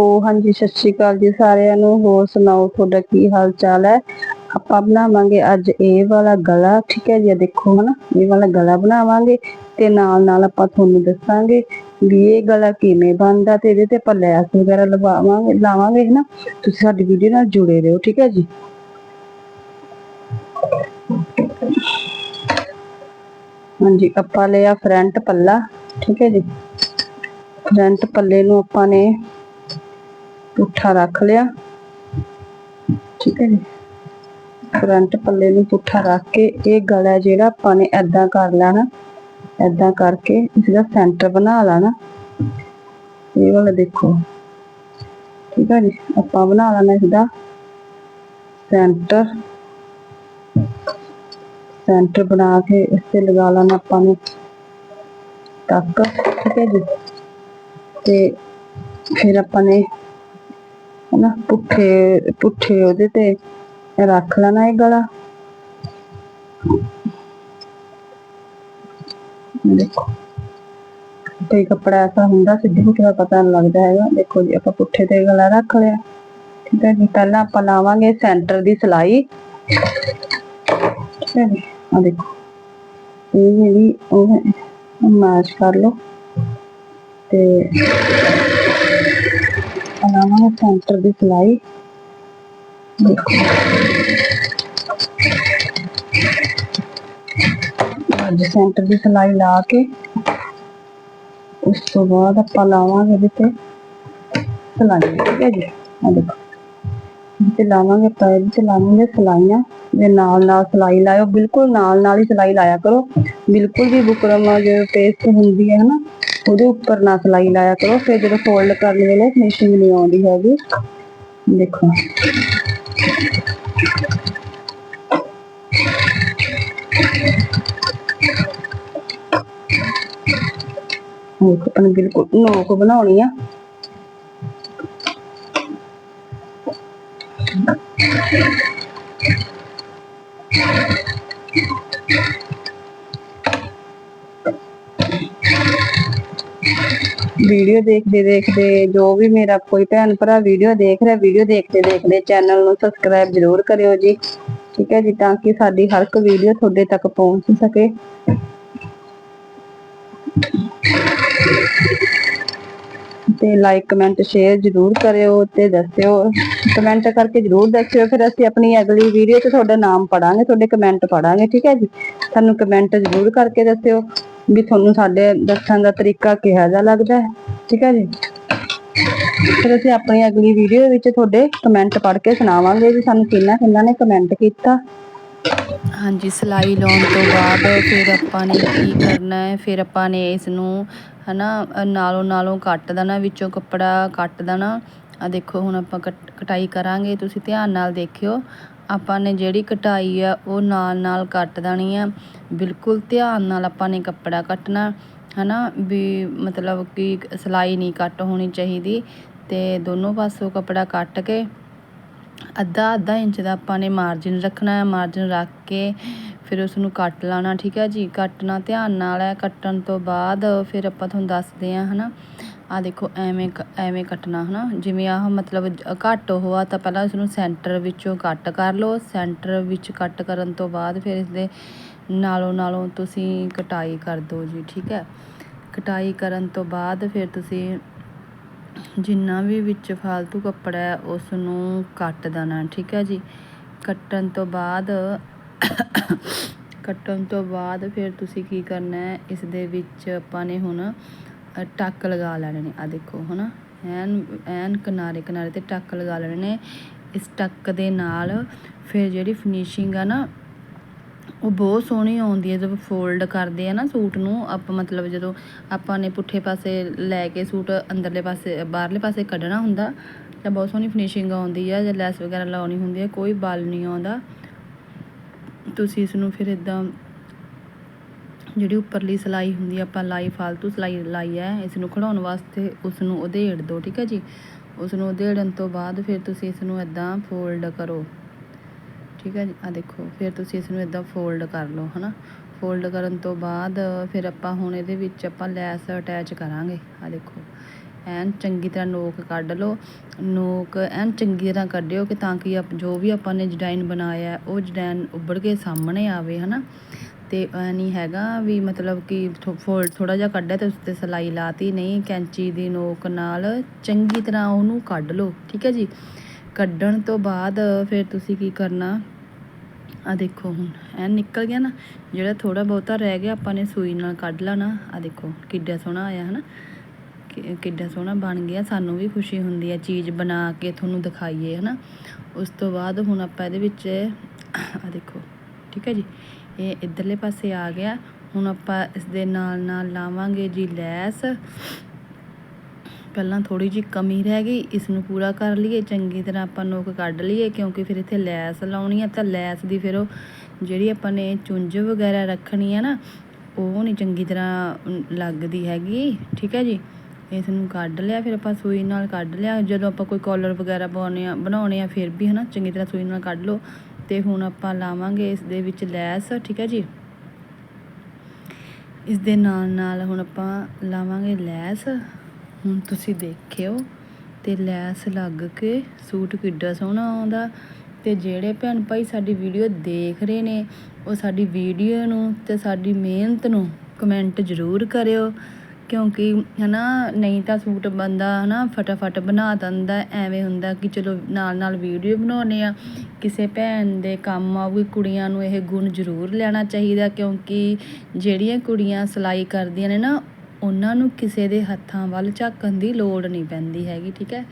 Hello ਹਾਂਜੀ, ਸਤਿ ਸ਼੍ਰੀ ਅਕਾਲ ਜੀ ਸਾਰਿਆਂ ਨੂੰ। ਹੋਰ ਸੁਣਾਓ, ਤੁਹਾਡਾ ਕੀ ਹਾਲ ਚਾਲ ਹੈ? ਆਪਾਂ ਬਣਾਵਾਂਗੇ ਅੱਜ ਇਹ ਵਾਲਾ ਗਲਾ, ਠੀਕ ਹੈ ਜੀ? ਦੇਖੋ ਹਨਾ, ਇਹ ਵਾਲਾ ਗਲਾ ਬਣਾਵਾਂਗੇ ਤੇ ਨਾਲ ਨਾਲ ਆਪਾਂ ਤੁਹਾਨੂੰ ਦੱਸਾਂਗੇ ਵੀ ਇਹ ਗਲਾ ਕਿਵੇਂ ਬਣਦਾ ਤੇ ਇਹਦੇ ਤੇ ਆਪਾਂ ਲੈਸ ਵਗੈਰਾ ਲਵਾਵਾਂਗੇ, ਲਾਵਾਂਗੇ, ਹਨਾ? ਤੁਸੀਂ ਸਾਡੀ ਵੀਡੀਓ ਨਾਲ ਜੁੜੇ ਰਹੋ, ਠੀਕ ਹੈ ਜੀ? ਹਾਂਜੀ, ਆਪਾਂ ਲਿਆ ਫਰੰਟ ਪੱਲਾ, ਠੀਕ ਹੈ ਜੀ? ਫਰੰਟ ਪੱਲੇ ਨੂੰ ਆਪਾਂ ਨੇ ਪੁੱਠਾ ਰੱਖ ਲਿਆ। ਠੀਕ ਹੈ ਜੀ। ਫਰੰਟ ਪੱਲੇ ਨੂੰ ਪੁੱਠਾ ਰੱਖ ਕੇ ਇਹ ਗਲਾ ਜਿਹੜਾ ਆਪਾਂ ਨੇ ਐਦਾਂ ਕਰ ਲੈਣਾ ਐਦਾਂ ਕਰਕੇ ਇਸਦਾ ਸੈਂਟਰ ਬਣਾ ਲੈਣਾ। ਇਹ ਵਾਲਾ ਦੇਖੋ। ਠੀਕ ਹੈ ਜੀ, ਆਪਾਂ ਬਣਾ ਲੈਣਾ ਇਸਦਾ ਸੈਂਟਰ ਸੈਂਟਰ ਬਣਾ ਕੇ ਇਸ ਤੇ ਲਗਾ ਲੈਣਾ ਆਪਾਂ ਨੇ ਟੱਕ ਠੀਕ ਹੈ ਜੀ। ਤੇ ਫਿਰ ਆਪਾਂ ਨੇ ਹਨਾ, ਪੁੱਠੇ ਪੁੱਠੇ ਉਹਦੇ ਤੇ ਰੱਖ ਲੈਣਾ ਇਹ ਗਲਾ। ਦੇਖੋ ਕਈ ਕੱਪੜਾ ਐਸਾ ਹੁੰਦਾ, ਸਿੱਧੇ ਪੁੱਠੇ ਪਤਾ ਨਹੀਂ ਲੱਗਦਾ ਹੈਗਾ। ਦੇਖੋ ਜੀ, ਆਪਾਂ ਪੁੱਠੇ ਤੇ ਗਲਾ ਰੱਖ ਲਿਆ। ਠੀਕ ਹੈ ਜੀ, ਪਹਿਲਾਂ ਆਪਾਂ ਲਾਵਾਂਗੇ ਸੈਂਟਰ ਦੀ ਸਲਾਈ। ਠੀਕ ਹੈ ਜੀ ਆ ਦੇਖੋ। ਇਹ ਜਿਹੜੀ ਉਹ ਮੈਚ ਕਰ ਲਓ। ਤੇ ਲਾਵਾਂਗੇ ਸੈਂਟਰ ਦੀ ਸਲਾਈ ਦੇਖੋ ਅੱਜ ਸੈਂਟਰ ਦੀ ਸਲਾਈ ਲਾ ਕੇ ਉਸ ਤੋਂ ਬਾਅਦ ਆਪਾਂ ਲਾਵਾਂਗੇ ਇਹਦੇ ਤੇ ਸਲਾਈ ਠੀਕ ਹੈ ਜੀ ਆ ਦੇਖੋ ਤੇ ਲਾਵਾਂਗੇ ਆਪਾਂ ਇਹਦੇ ਤੇ ਲਾਵਾਂਗੇ ਸਲਾਈਆਂ ਦੇ ਨਾਲ ਨਾਲ ਸਲਾਈ ਲਾਇਓ ਬਿਲਕੁਲ ਨਾਲ ਨਾਲ ਹੀ ਸਲਾਈ ਲਾਇਆ ਕਰੋ ਬਿਲਕੁਲ ਵੀ ਬੁਕਰਮ ਜੋ ਪੇਸਟ ਹੁੰਦੀ ਹੈ ਹਨਾ ਉਹਦੇ ਉੱਪਰ ਨਾ ਸਲਾਈ ਲਾਇਆ ਕਰੋ, ਫਿਰ ਜਦੋਂ ਫੋਲਡ ਕਰਨ ਵੇਲੇ ਫਿਨਿਸ਼ਿੰਗ ਨਹੀਂ ਆਉਂਦੀ ਹੈਗੀ। ਦੇਖੋ। ਉਹ ਆਪਾਂ ਬਿਲਕੁਲ ਨੋਕ ਬਣਾਉਣੀ ਆ। ਵੀਡੀਓ ਦੇਖਦੇ ਦੇਖਦੇ ਜੋ ਵੀ ਮੇਰਾ ਕੋਈ ਭੈਣ ਭਰਾ ਵੀਡੀਓ ਦੇਖ ਰਿਹਾ ਵੀਡੀਓ ਦੇਖਦੇ ਦੇਖਦੇ ਚੈਨਲ ਨੂੰ ਸਬਸਕ੍ਰਾਈਬ ਜ਼ਰੂਰ ਕਰਿਓ ਜੀ। ਠੀਕ ਹੈ ਜੀ, ਤਾਂ ਕਿ ਸਾਡੀ ਹਰ ਇੱਕ ਵੀਡੀਓ ਤੁਹਾਡੇ ਤੱਕ ਪਹੁੰਚ ਸਕੇ। ਤੇ ਲਾਈਕ ਕਮੈਂਟ ਸ਼ੇਅਰ ਜ਼ਰੂਰ ਕਰਿਓ ਤੇ ਦੱਸਿਓ। ਕਮੈਂਟ ਕਰਕੇ ਜ਼ਰੂਰ ਦੱਸਿਓ, ਫਿਰ ਅਸੀਂ ਆਪਣੀ ਅਗਲੀ ਵੀਡੀਓ 'ਚ ਤੁਹਾਡਾ ਨਾਮ ਪੜਾਂਗੇ ਤੁਹਾਡੇ ਕਮੈਂਟ ਪੜਾਂਗੇ ਠੀਕ ਹੈ ਜੀ? ਸਾਨੂੰ ਕਮੈਂਟ ਜ਼ਰੂਰ ਕਰਕੇ ਦੱਸਿਓ। ਵੀ ਤੁਹਾਨੂੰ ਸਾਡੇ ਦੱਸਣ ਦਾ ਤਰੀਕਾ ਕਿਹਾ ਜਿਹਾ ਲੱਗਦਾ ਹੈ। ਠੀਕ ਹੈ ਜੀ? ਫਿਰ ਅਸੀਂ ਆਪਣੀ ਅਗਲੀ ਵੀਡੀਓ ਵਿੱਚ ਤੁਹਾਡੇ ਕਮੈਂਟ ਪੜ੍ਹ ਕੇ ਸੁਣਾਵਾਂਗੇ ਵੀ ਸਾਨੂੰ ਕਿੰਨਾ ਕਿੰਨਾ ਨੇ ਕਮੈਂਟ ਕੀਤਾ। ਹਾਂਜੀ, ਸਿਲਾਈ ਲਾਉਣ ਤੋਂ ਬਾਅਦ ਫਿਰ ਆਪਾਂ ਨੇ ਕੀ ਕਰਨਾ ਹੈ? ਫਿਰ ਆਪਾਂ ਨੇ ਇਸ ਨੂੰ ਹਨਾ, ਨਾਲੋਂ ਨਾਲੋਂ ਕੱਟ ਦੇਣਾ, ਵਿੱਚੋਂ ਕੱਪੜਾ ਕੱਟ ਦੇਣਾ। ਆ ਦੇਖੋ, ਹੁਣ ਆਪਾਂ ਕਟਾਈ ਕਰਾਂਗੇ। ਤੁਸੀਂ ਧਿਆਨ ਨਾਲ ਦੇਖਿਓ। ਆਪਾਂ ਨੇ ਜਿਹੜੀ ਕਟਾਈ ਆ, ਉਹ ਨਾਲ ਨਾਲ ਕੱਟ ਦੇਣੀ ਆ। ਬਿਲਕੁਲ ਧਿਆਨ ਨਾਲ ਆਪਾਂ ਨੇ ਕੱਪੜਾ ਕੱਟਣਾ ਹੈ ਨਾ ਵੀ ਮਤਲਬ ਕਿ ਸਿਲਾਈ ਨਹੀਂ ਕੱਟ ਹੋਣੀ ਚਾਹੀਦੀ ਅਤੇ ਦੋਨੋਂ ਪਾਸੋਂ ਕੱਪੜਾ ਕੱਟ ਕੇ ਅੱਧਾ ਅੱਧਾ ਇੰਚ ਦਾ ਆਪਾਂ ਨੇ ਮਾਰਜਿਨ ਰੱਖਣਾ ਹੈ। ਮਾਰਜਿਨ ਰੱਖ ਕੇ ਫਿਰ ਉਸ ਨੂੰ ਕੱਟ ਲਾਣਾ ਠੀਕ ਹੈ ਜੀ? ਕੱਟਣਾ ਧਿਆਨ ਨਾਲ ਹੈ। ਕੱਟਣ ਤੋਂ ਬਾਅਦ ਫਿਰ ਆਪਾਂ ਤੁਹਾਨੂੰ ਦੱਸਦੇ ਹਾਂ ਹੈ ਨਾ ਆ ਦੇਖੋ, ਐਵੇਂ ਕ- ਐਵੇਂ ਕੱਟਣਾ, ਹਨਾ? ਜਿਵੇਂ ਆਹ ਮਤਲਬ ਘੱਟ ਉਹ ਆ, ਤਾਂ ਪਹਿਲਾਂ ਇਸ ਨੂੰ ਸੈਂਟਰ ਵਿੱਚੋਂ ਕੱਟ ਕਰ ਲਓ। ਸੈਂਟਰ ਵਿੱਚ ਕੱਟ ਕਰਨ ਤੋਂ ਬਾਅਦ ਫਿਰ ਇਸ ਦੇ ਨਾਲੋਂ ਨਾਲੋਂ ਤੁਸੀਂ ਕਟਾਈ ਕਰ ਦਿਓ ਜੀ, ਠੀਕ ਹੈ? ਕਟਾਈ ਕਰਨ ਤੋਂ ਬਾਅਦ ਫਿਰ ਤੁਸੀਂ ਜਿੰਨਾ ਵੀ ਵਿੱਚ ਫਾਲਤੂ ਕੱਪੜਾ ਹੈ ਉਸ ਨੂੰ ਕੱਟ ਦੇਣਾ, ਠੀਕ ਹੈ ਜੀ? ਕੱਟਣ ਤੋਂ ਬਾਅਦ, ਕੱਟਣ ਤੋਂ ਬਾਅਦ ਫਿਰ ਤੁਸੀਂ ਕੀ ਕਰਨਾ ਹੈ ਇਸ ਦੇ ਵਿੱਚ ਆਪਾਂ ਨੇ ਹੁਣ ਟੱਕ ਲਗਾ ਲੈਣੇ ਨੇ। ਆ ਦੇਖੋ, ਹਨਾ? ਐਨ ਐਨ ਕਿਨਾਰੇ ਕਿਨਾਰੇ ਤੇ ਟੱਕ ਲਗਾ ਲੈਣੇ ਨੇ। ਇਸ ਟੱਕ ਦੇ ਨਾਲ ਫਿਰ ਜਿਹੜੀ ਫਿਨਿਸ਼ਿੰਗ ਆ ਨਾ, ਉਹ ਬਹੁਤ ਸੋਹਣੀ ਆਉਂਦੀ ਹੈ। ਜਦੋਂ ਫੋਲਡ ਕਰਦੇ ਆ ਨਾ ਸੂਟ ਨੂੰ, ਆਪਾਂ ਮਤਲਬ ਜਦੋਂ ਆਪਾਂ ਨੇ ਪੁੱਠੇ ਪਾਸੇ ਲੈ ਕੇ ਸੂਟ ਅੰਦਰਲੇ ਪਾਸੇ, ਬਾਹਰਲੇ ਪਾਸੇ ਕੱਢਣਾ ਹੁੰਦਾ, ਤਾਂ ਬਹੁਤ ਸੋਹਣੀ ਫਿਨਿਸ਼ਿੰਗ ਆਉਂਦੀ ਹੈ ਜੇ ਲੈਸ ਵਗੈਰਾ ਲਾਉਣੀ ਹੁੰਦੀ ਹੈ ਕੋਈ ਬਲ ਨਹੀਂ ਆਉਂਦਾ। ਤੁਸੀਂ ਇਸ ਨੂੰ ਫਿਰ ਇਦਾਂ ਜਿਹੜੀ ਉੱਪਰਲੀ ਸਿਲਾਈ ਹੁੰਦੀ ਆ, ਆਪਾਂ ਲਾਈ, ਫਾਲਤੂ ਸਿਲਾਈ ਲਾਈ ਹੈ ਇਸ ਨੂੰ ਖੜਾਉਣ ਵਾਸਤੇ ਉਸ ਨੂੰ ਉਧੇੜ ਦਿਓ ਠੀਕ ਹੈ ਜੀ? ਉਸ ਨੂੰ ਉਧੇੜਨ ਤੋਂ ਬਾਅਦ ਫਿਰ ਤੁਸੀਂ ਇਸ ਨੂੰ ਇਦਾਂ ਫੋਲਡ ਕਰੋ, ਠੀਕ ਹੈ ਜੀ? ਆ ਦੇਖੋ, ਫਿਰ ਤੁਸੀਂ ਇਸ ਨੂੰ ਇਦਾਂ ਫੋਲਡ ਕਰ ਲਓ, ਹਨਾ? ਫੋਲਡ ਕਰਨ ਤੋਂ ਬਾਅਦ ਫਿਰ ਆਪਾਂ ਹੁਣ ਇਹਦੇ ਵਿੱਚ ਆਪਾਂ ਲੈਸ ਅਟੈਚ ਕਰਾਂਗੇ ਆ ਦੇਖੋ। ਐਨ ਚੰਗੀ ਤਰ੍ਹਾਂ ਨੋਕ ਕੱਢ ਲਓ, ਨੋਕ ਐਨ ਚੰਗੀ ਤਰ੍ਹਾਂ ਕੱਢਿਓ ਕਿ ਤਾਂ ਕਿ ਆਪ- ਜੋ ਵੀ ਆਪਾਂ ਨੇ ਡਿਜ਼ਾਈਨ ਬਣਾਇਆ, ਉਹ ਡਿਜ਼ਾਈਨ ਉੱਭੜ ਕੇ ਸਾਹਮਣੇ ਆਵੇ, ਹਨਾ? ਤੇ ਐ ਨਹੀਂ ਹੈਗਾ ਵੀ ਮਤਲਬ ਕਿ ਫੋਲਡ ਥੋੜਾ ਜਿਹਾ ਕੱਢਿਆ ਤੇ ਉਸ ਤੇ ਸਲਾਈ ਲਾਤੀ। ਨਹੀਂ, ਕੈਂਚੀ ਦੀ ਨੋਕ ਨਾਲ ਚੰਗੀ ਤਰ੍ਹਾਂ ਉਹਨੂੰ ਕੱਢ ਲਓ, ਠੀਕ ਹੈ ਜੀ? ਕੱਢਣ ਤੋਂ ਬਾਅਦ ਫਿਰ ਤੁਸੀਂ ਕੀ ਕਰਨਾ? ਆ ਦੇਖੋ ਹੁਣ ਐ ਨਿਕਲ ਗਿਆ ਨਾ, ਜਿਹੜਾ ਥੋੜਾ ਬਹੁਤਾ ਰਹਿ ਗਿਆ, ਆਪਾਂ ਨੇ ਸੂਈ ਨਾਲ ਕੱਢ ਲੈਣਾ। ਆ ਦੇਖੋ, ਕਿੱਡਾ ਸੋਹਣਾ ਆਇਆ, ਹਨਾ? ਕਿ- ਕਿੱਡਾ ਸੋਹਣਾ ਬਣ ਗਿਆ, ਸਾਨੂੰ ਵੀ ਖੁਸ਼ੀ ਹੁੰਦੀ ਹੈ ਚੀਜ਼ ਬਣਾ ਕੇ ਤੁਹਾਨੂੰ ਦਿਖਾਈਏ, ਹਨਾ? ਉਸ ਤੋਂ ਬਾਅਦ ਹੁਣ ਆਪਾਂ ਇਹਦੇ ਵਿੱਚ ਆ ਦੇਖੋ, ਠੀਕ ਹੈ ਜੀ? ਇਹ ਇਧਰਲੇ ਪਾਸੇ ਆ ਗਿਆ। ਹੁਣ ਆਪਾਂ ਇਸ ਦੇ ਨਾਲ ਨਾਲ ਲਾਵਾਂਗੇ ਜੀ ਲੈਸ। ਪਹਿਲਾਂ ਥੋੜੀ ਜਿਹੀ ਕਮੀ ਰਹਿ ਗਈ ਇਸ ਨੂੰ ਪੂਰਾ ਕਰ ਲਈਏ, ਚੰਗੀ ਤਰ੍ਹਾਂ ਆਪਾਂ ਨੋਕ ਕੱਢ ਲਈਏ, ਕਿਉਂਕਿ ਫਿਰ ਇੱਥੇ ਲੈਸ ਲਾਉਣੀ ਆ, ਤਾਂ ਲੈਸ ਦੀ ਫਿਰ ਉਹ ਜਿਹੜੀ ਆਪਾਂ ਨੇ ਚੁੰਝ ਵਗੈਰਾ ਰੱਖਣੀ ਹੈ ਨਾ, ਉਹ ਨਹੀਂ ਚੰਗੀ ਤਰ੍ਹਾਂ ਲੱਗਦੀ ਹੈਗੀ। ਠੀਕ ਹੈ ਜੀ? ਇਸ ਨੂੰ ਕੱਢ ਲਿਆ, ਫਿਰ ਆਪਾਂ ਸੂਈ ਨਾਲ ਕੱਢ ਲਿਆ। ਜਦੋਂ ਆਪਾਂ ਕੋਈ ਕਾਲਰ ਵਗੈਰਾ ਪਾਉਣੇ ਆ, ਬਣਾਉਣੇ ਆ, ਫਿਰ ਵੀ ਹਨਾ, ਚੰਗੀ ਤਰ੍ਹਾਂ ਸੂਈ ਨਾਲ ਕੱਢ ਲਓ। ਤੇ ਹੁਣ ਆਪਾਂ ਲਾਵਾਂਗੇ ਇਸ ਦੇ ਵਿੱਚ ਲੈਸ, ਠੀਕ ਹੈ ਜੀ? ਇਸ ਦੇ ਨਾਲ ਨਾਲ ਹੁਣ ਆਪਾਂ ਲਾਵਾਂਗੇ ਲੈਸ। ਹੁਣ ਤੁਸੀਂ ਦੇਖਿਓ ਤੇ ਲੈਸ ਲੱਗ ਕੇ ਸੂਟ ਕਿੱਡਾ ਸੋਹਣਾ ਆਉਂਦਾ ਤੇ ਜਿਹੜੇ ਭੈਣ ਭਾਈ ਸਾਡੀ ਵੀਡੀਓ ਦੇਖ ਰਹੇ ਨੇ, ਉਹ ਸਾਡੀ ਵੀਡੀਓ ਨੂੰ ਤੇ ਸਾਡੀ ਮਿਹਨਤ ਨੂੰ ਕਮੈਂਟ ਜ਼ਰੂਰ ਕਰਿਓ। ਕਿਉਂਕਿ ਹੈ ਨਾ ਨਹੀਂ ਤਾਂ ਸੂਟ ਬੰਦਾ ਹੈ ਨਾ ਫਟਾਫਟ ਬਣਾ ਦਿੰਦਾ, ਐਵੇਂ ਹੁੰਦਾ ਕਿ ਚਲੋ ਨਾਲ ਨਾਲ ਵੀਡੀਓ ਬਣਾਉਨੇ ਆ ਕਿਸੇ ਭੈਣ ਦੇ ਕੰਮ ਆਊਗੀ, ਕੁੜੀਆਂ ਨੂੰ ਇਹ ਗੁਣ ਜ਼ਰੂਰ ਲੈਣਾ ਚਾਹੀਦਾ ਕਿਉਂਕਿ ਜਿਹੜੀਆਂ ਕੁੜੀਆਂ ਸਿਲਾਈ ਕਰਦੀਆਂ ਨੇ ਨਾ, ਉਹਨਾਂ ਨੂੰ ਕਿਸੇ ਦੇ ਹੱਥਾਂ ਵੱਲ ਝਾਕਣ ਦੀ ਲੋੜ ਨਹੀਂ ਪੈਂਦੀ ਹੈਗੀ, ਠੀਕ ਹੈ?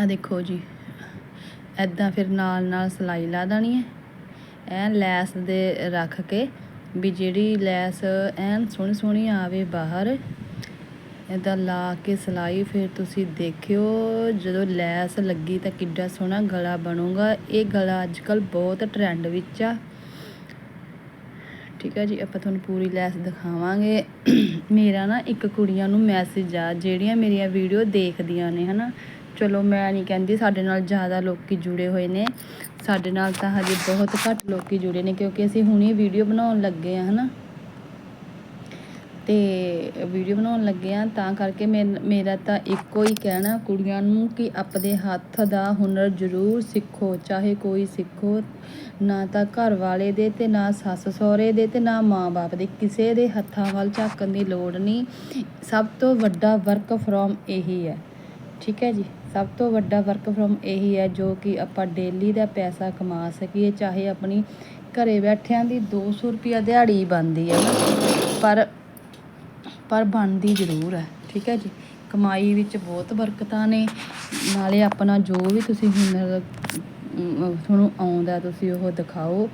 ਆ ਦੇਖੋ ਜੀ ਐਦਾਂ ਫਿਰ ਨਾਲ ਨਾਲ ਸਿਲਾਈ ਲਾ ਦੇਣੀ ਹੈ। ਐਨ ਲੈਸ ਦੇ ਰੱਖ ਕੇ ਵੀ ਜਿਹੜੀ ਲੈਸ ਐਨ ਸੋਹਣੀ ਸੋਹਣੀ ਆਵੇ ਬਾਹਰ ਇਦਾਂ ਲਾ ਕੇ ਸਿਲਾਈ ਫਿਰ ਤੁਸੀਂ ਦੇਖਿਓ, ਜਦੋਂ ਲੈਸ ਲੱਗੀ ਤਾਂ ਕਿੱਡਾ ਸੋਹਣਾ ਗਲਾ ਬਣੂਗਾ। ਇਹ ਗਲਾ ਅੱਜ ਕੱਲ ਬਹੁਤ ਟ੍ਰੈਂਡ ਵਿੱਚ ਆ। ਠੀਕ ਹੈ ਜੀ, ਆਪਾਂ ਤੁਹਾਨੂੰ ਪੂਰੀ ਲੈਸ ਦਿਖਾਵਾਂਗੇ। ਮੇਰਾ ਨਾ ਇੱਕ ਕੁੜੀਆਂ ਨੂੰ ਮੈਸੇਜ ਆ, ਜਿਹੜੀਆਂ ਮੇਰੀਆਂ ਵੀਡੀਓ ਦੇਖਦੀਆਂ ਨੇ, ਹਨਾ। ਚਲੋ ਮੈਂ ਨਹੀਂ ਕਹਿੰਦੀ ਸਾਡੇ ਨਾਲ ਜ਼ਿਆਦਾ ਲੋਕੀ ਜੁੜੇ ਹੋਏ ਨੇ। ਸਾਡੇ ਨਾਲ ਤਾਂ ਹਜੇ ਬਹੁਤ ਘੱਟ ਲੋਕੀ ਜੁੜੇ ਨੇ ਕਿਉਂਕਿ ਅਸੀਂ ਹੁਣੇ ਵੀਡੀਓ ਬਣਾਉਣ ਲੱਗੇ ਆ ਹਨਾ। ਤੇ ਵੀਡੀਓ ਬਣਾਉਣ ਲੱਗੇ ਆ ਤਾਂ ਕਰਕੇ ਮੇਰ- ਮੇਰਾ ਤਾਂ ਇੱਕੋ ਹੀ ਕਹਿਣਾ ਕੁੜੀਆਂ ਨੂੰ ਕਿ ਆਪਣੇ ਹੱਥ ਦਾ ਹੁਨਰ ਜ਼ਰੂਰ ਸਿੱਖੋ, ਚਾਹੇ ਕੋਈ ਸਿੱਖੋ, ਨਾ ਤਾਂ ਘਰ ਵਾਲੇ ਦੇ ਤੇ ਨਾ ਸੱਸ ਸਹੁਰੇ ਦੇ ਤੇ ਨਾ ਮਾਂ-ਬਾਪ ਦੇ। ਕਿਸੇ ਦੇ ਹੱਥਾਂ ਵੱਲ ਝਾਕਣ ਦੀ ਲੋੜ ਨਹੀਂ। ਸਭ ਤੋਂ ਵੱਡਾ ਵਰਕ ਫਰੋਮ ਇਹੀ ਹੈ। ਠੀਕ ਹੈ ਜੀ? ਸਭ ਤੋਂ ਵੱਡਾ ਵਰਕ ਫਰੋਮ ਇਹੀ ਹੈ ਜੋ ਕਿ ਆਪਾਂ ਡੇਲੀ ਦਾ ਪੈਸਾ ਕਮਾ ਸਕੀਏ, ਚਾਹੇ ਆਪਣੀ ਘਰੇ ਬੈਠਿਆਂ ਦੀ 200 ਰੁਪਿਆ ਦਿਹਾੜੀ ਬਣਦੀ ਹੈ ਨਾ, ਪਰ ਪਰ ਬਣਦੀ ਜ਼ਰੂਰ ਹੈ, ਠੀਕ ਹੈ ਜੀ। ਕਮਾਈ ਵਿੱਚ ਬਹੁਤ ਬਰਕਤਾਂ ਨੇ, ਨਾਲੇ ਆਪਣਾ ਜੋ ਵੀ ਤੁਸੀਂ ਹੁਨਰ ਤੁਹਾਨੂੰ ਆਉਂਦਾ ਤੁਸੀਂ ਉਹ ਦਿਖਾਓ,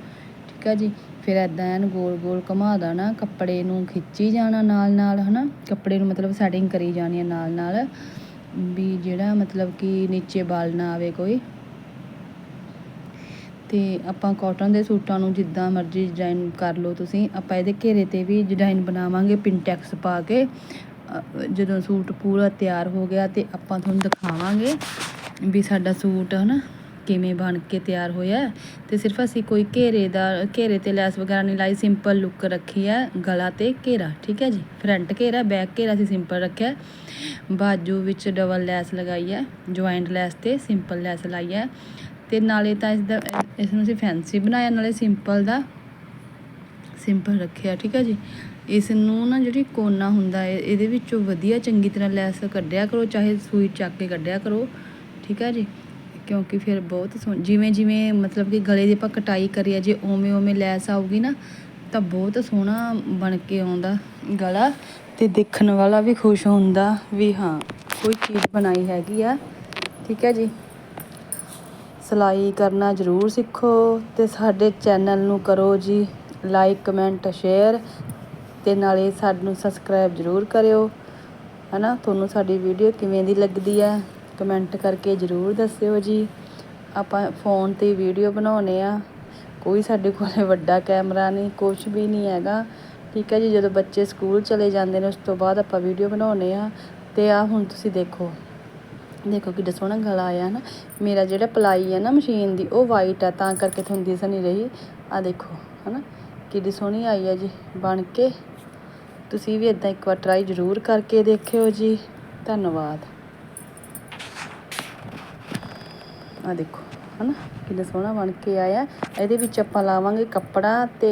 ਠੀਕ ਹੈ ਜੀ। ਫਿਰ ਐਦਾਂ ਐਨ ਗੋਲ ਗੋਲ ਘੁਮਾ ਦੇਣਾ, ਕੱਪੜੇ ਨੂੰ ਖਿੱਚੀ ਜਾਣਾ ਨਾਲ ਨਾਲ ਹਨਾ। ਕੱਪੜੇ ਨੂੰ ਮਤਲਬ ਸੈਟਿੰਗ ਕਰੀ ਜਾਣੀ ਹੈ ਨਾਲ ਨਾਲ ਵੀ ਜਿਹੜਾ ਮਤਲਬ ਕਿ ਨੀਚੇ ਬਾਲ ਨਾ ਆਵੇ ਕੋਈ। ਤੇ ਆਪਾਂ ਕਾਟਨ ਦੇ ਸੂਟਾਂ ਨੂੰ ਜਿੱਦਾਂ ਮਰਜ਼ੀ ਡਿਜ਼ਾਈਨ ਕਰ ਲਓ ਤੁਸੀਂ। ਆਪਾਂ ਇਹਦੇ ਘੇਰੇ ਤੇ ਵੀ ਡਿਜ਼ਾਈਨ ਬਣਾਵਾਂਗੇ ਪਿੰਟੈਕਸ ਪਾ ਕੇ। ਜਦੋਂ ਸੂਟ ਪੂਰਾ ਤਿਆਰ ਹੋ ਗਿਆ ਤੇ ਆਪਾਂ ਤੁਹਾਨੂੰ ਦਿਖਾਵਾਂਗੇ ਵੀ ਸਾਡਾ ਸੂਟ, ਹਨਾ। ਕਿਵੇਂ ਬਣ ਕੇ ਤਿਆਰ ਹੋਇਆ ਹੈ। ਤੇ ਸਿਰਫ ਅਸੀਂ ਕੋਈ ਘੇਰੇ ਦਾ, ਘੇਰੇ ਤੇ ਲੈਸ ਵਗੈਰਾ ਨਹੀਂ ਲਾਈ ਸਿੰਪਲ ਲੁੱਕ ਰੱਖੀ ਹੈ ਗਲਾ ਤੇ ਘੇਰਾ, ਠੀਕ ਹੈ ਜੀ? ਫਰੰਟ ਘੇਰਾ ਬੈਕ ਘੇਰਾ ਅਸੀਂ ਸਿੰਪਲ ਰੱਖਿਆ ਬਾਜੂ ਵਿੱਚ ਡਬਲ ਲੈਸ ਲਗਾਈ ਹੈ ਜੁਆਇੰਟ ਲੈਸ ਤੇ ਸਿੰਪਲ ਲੈਸ ਲਾਈ ਹੈ। ਤੇ ਨਾਲੇ ਤਾਂ ਇਸ ਦਾ ਇਸ ਨੂੰ ਅਸੀਂ ਫੈਂਸੀ ਬਣਾਇਆ, ਨਾਲੇ ਸਿੰਪਲ ਦਾ ਸਿੰਪਲ ਰੱਖਿਆ, ਠੀਕ ਹੈ ਜੀ? ਇਸ ਨੂੰ ਨਾ ਜਿਹੜੀ ਕੋਨਾ ਹੁੰਦਾ ਹੈ, ਇਹਦੇ ਵਿੱਚੋਂ ਵਧੀਆ ਚੰਗੀ ਤਰ੍ਹਾਂ ਲੈਸ ਕੱਢਿਆ ਕਰੋ, ਚਾਹੇ ਸੂਈ ਚੱਕ ਕੇ ਕੱਢਿਆ ਕਰੋ, ਠੀਕ ਹੈ ਜੀ? ਕਿਉਂਕਿ ਫਿਰ ਬਹੁਤ ਸੋਹ ਜਿਵੇਂ ਜਿਵੇਂ ਮਤਲਬ ਕਿ ਗਲੇ ਦੀ ਆਪਾਂ ਕਟਾਈ ਕਰੀਏ, ਜੇ ਓਵੇਂ ਓਵੇਂ ਲੈਸ ਆਊਗੀ ਨਾ, ਤਾਂ ਬਹੁਤ ਸੋਹਣਾ ਬਣ ਕੇ ਆਉਂਦਾ ਗਲਾ ਤੇ ਦੇਖਣ ਵਾਲਾ ਵੀ ਖੁਸ਼ ਹੁੰਦਾ ਵੀ ਹਾਂ, ਕੋਈ ਚੀਜ਼ ਬਣਾਈ ਹੈਗੀ ਆ। ਠੀਕ ਹੈ ਜੀ? ਸਿਲਾਈ ਕਰਨਾ ਜ਼ਰੂਰ ਸਿੱਖੋ ਤੇ ਸਾਡੇ ਚੈਨਲ ਨੂੰ ਕਰੋ ਜੀ, ਲਾਈਕ, ਕਮੈਂਟ, ਸ਼ੇਅਰ ਤੇ ਨਾਲੇ ਸਾਨੂੰ ਸਬਸਕ੍ਰਾਈਬ ਜ਼ਰੂਰ ਕਰਿਓ। ਹਨਾ? ਤੁਹਾਨੂੰ ਸਾਡੀ ਵੀਡੀਓ ਕਿਵੇਂ ਦੀ ਲੱਗਦੀ ਹੈ? ਕਮੈਂਟ ਕਰਕੇ ਜ਼ਰੂਰ ਦੱਸਿਓ ਜੀ। ਆਪਾਂ ਫੋਨ ਤੇ ਵੀਡੀਓ ਬਣਾਉਨੇ ਆ ਕੋਈ ਸਾਡੇ ਕੋਲੇ ਵੱਡਾ ਕੈਮਰਾ ਨਹੀਂ ਕੁਝ ਵੀ ਨਹੀਂ ਹੈਗਾ। ਠੀਕ ਹੈ ਜੀ, ਜਦੋਂ ਬੱਚੇ ਸਕੂਲ ਚਲੇ ਜਾਂਦੇ ਨੇ, ਉਸ ਤੋਂ ਬਾਅਦ ਆਪਾਂ ਵੀਡੀਓ ਬਣਾਉਨੇ ਆ ਤੇ ਆ ਹੁਣ ਤੁਸੀਂ ਦੇਖੋ। ਦੇਖੋ ਕਿੱਡਾ ਸੋਹਣਾ ਗਲਾ ਆਇਆ ਨਾ। ਮੇਰਾ ਜਿਹੜਾ ਪਲਾਈ ਹੈ ਨਾ ਮਸ਼ੀਨ ਦੀ, ਉਹ ਵਾਈਟ ਆ, ਤਾਂ ਕਰਕੇ ਤੁਹਾਨੂੰ ਦਿਸ ਨਹੀਂ ਰਹੀ। ਆ ਦੇਖੋ, ਹਨਾ। ਕਿੱਡੀ ਸੋਹਣੀ ਆਈ ਹੈ ਜੀ, ਬਣ ਕੇ। ਤੁਸੀਂ ਵੀ ਇਦਾਂ ਇੱਕ ਵਾਰ ਟਰਾਈ ਜ਼ਰੂਰ ਕਰਕੇ ਦੇਖਿਓ ਜੀ। ਧੰਨਵਾਦ। ਆ ਦੇਖੋ ਹਨਾ? ਕਿੰਨਾ ਸੋਹਣਾ ਬਣ ਕੇ ਆਇਆ। ਇਹਦੇ ਵਿੱਚ ਆਪਾਂ ਲਾਵਾਂਗੇ ਕੱਪੜਾ ਤੇ